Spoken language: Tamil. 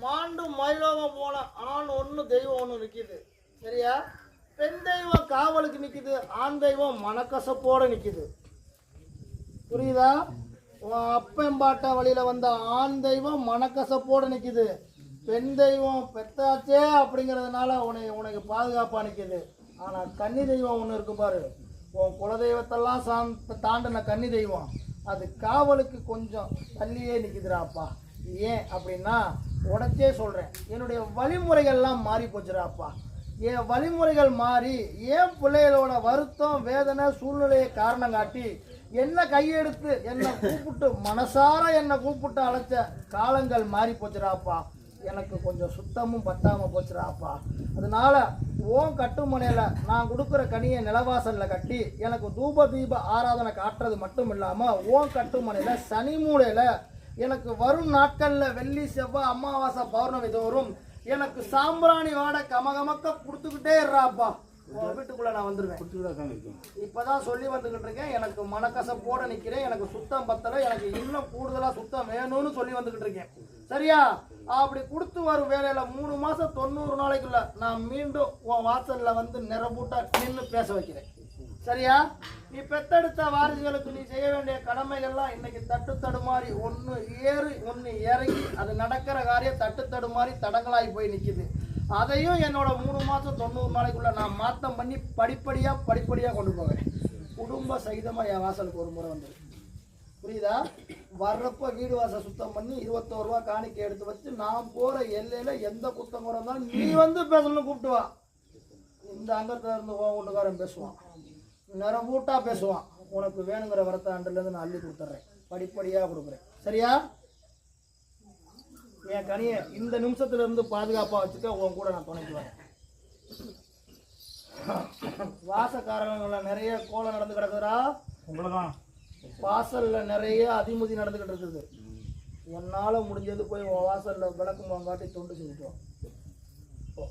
மாண்டு மயிலோகம் போன ஆண் ஒன்று தெய்வம் ஒன்று நிற்கிது சரியா? பெண் தெய்வம் காவலுக்கு நிற்கிது ஆண் தெய்வம் மனக்கசப்போட நிற்கிது புரியுதா? உன் அப்பெம்பாட்ட வழியில வந்த ஆண் தெய்வம் மனக்கசப்போட நிற்கிது பெண் தெய்வம் பெத்தாச்சே அப்படிங்கிறதுனால உன்னை உனக்கு பாதுகாப்பாக நிற்கிது ஆனால் கன்னி தெய்வம் ஒன்று இருக்கு பாரு. உன் குலதெய்வத்தெல்லாம் சாந் தாண்டின கன்னி தெய்வம். அது காவலுக்கு கொஞ்சம் தள்ளியே நிற்குதுடாப்பா ஏன் அப்படின்னா உடச்சே சொல்கிறேன் என்னுடைய வழிமுறைகள்லாம் மாறி போச்சுடாப்பா. என் வழிமுறைகள் மாறி ஏன் பிள்ளைகளோட வருத்தம் வேதனை சூழ்நிலையை காரணம் காட்டி என்ன கையெடுத்து என்னை கூப்பிட்டு மனசார என்னை கூப்பிட்டு அழைச்ச காலங்கள் மாறி போச்சுடாப்பா. எனக்கு கொஞ்சம் சுத்தமும் பத்தாமல் போச்சுடாப்பா. அதனால ஓன் கட்டுமனையில் நான் கொடுக்குற கனியை நிலவாசலில் கட்டி எனக்கு தூப தீப ஆராதனை காட்டுறது மட்டும் இல்லாமல் ஓன் கட்டுமனையில் சனி மூலையில் எனக்கு வரும் நாட்களில் வெள்ளி செவ்வாய் அமாவாசை பௌர்ணமி தோறும் எனக்கு சாம்பிராணி வாடை கமகமக்க கொடுத்துக்கிட்டே இருறாப்பா. வீட்டுக்குள்ள நான் வந்துருவேன். இப்பதான் சொல்லி வந்துகிட்டு இருக்கேன். எனக்கு மனக்கசப்போட நிக்கிறேன். எனக்கு சுத்தம் பத்தல. எனக்கு இன்னும் கூடுதலா சுத்தம் வேணும்னு சொல்லி வந்துகிட்டு இருக்கேன். சரியா? அப்படி கொடுத்து வரும் வேலையில மூணு மாசம் தொண்ணூறு நாளைக்குள்ள நான் மீண்டும் உன் வாசல்ல வந்து நிறபூட்டா நின்று பேச வைக்கிறேன். சரியா? நீ பெத்தெடுத்த வாரிசுகளுக்கு நீ செய்ய வேண்டிய கடமைகள்லாம் இன்னைக்கு தட்டு தடுமாறி ஒன்று ஏறி ஒன்று இறங்கி அது நடக்கிற காரியம் தட்டு தடுமாறி தடங்களாகி போய் நிற்கிது அதையும் என்னோட மூணு மாதம் தொண்ணூறு நாளைக்குள்ள நான் மாற்றம் பண்ணி படிப்படியாக படிப்படியாக கொண்டு போவேன். குடும்ப சகிதமாக என் வாசலுக்கு ஒரு முறை வந்துடும் புரியுதா? வர்றப்ப வீடு வாசல் சுத்தம் பண்ணி இருபத்தோரு ரூபா காணிக்கை எடுத்து வச்சு நான் போகிற எல்லையில் எந்த குத்தம் குறை இருந்தாலும் நீ வந்து பேசணும்னு கூப்பிட்டு வா. இந்த அங்கத்தில் இருந்து உன் வீட்டுக்காரன் பேசுவான். நிறமூட்டா பேசுவான். உனக்கு வேணுங்கிற வரத்தை அண்டிலேருந்து நான் அள்ளி கொடுத்துட்றேன். படிப்படியாக கொடுக்குறேன். சரியா? என் கனியை இந்த நிமிஷத்துல இருந்து பாதுகாப்பாக வச்சுக்க உன் கூட நான் துணைக்கு வரேன். வாசக்காரங்கள நிறைய கோலம் நடந்து கிடக்குதுடா. உங்களதான் வாசல்ல நிறைய அதிமுதி நடந்துகிட்டு இருக்குது. உன்னால முடிஞ்சது போய் வாசல்ல விளக்கு காட்டி தொண்டு செஞ்சுட்டு வா.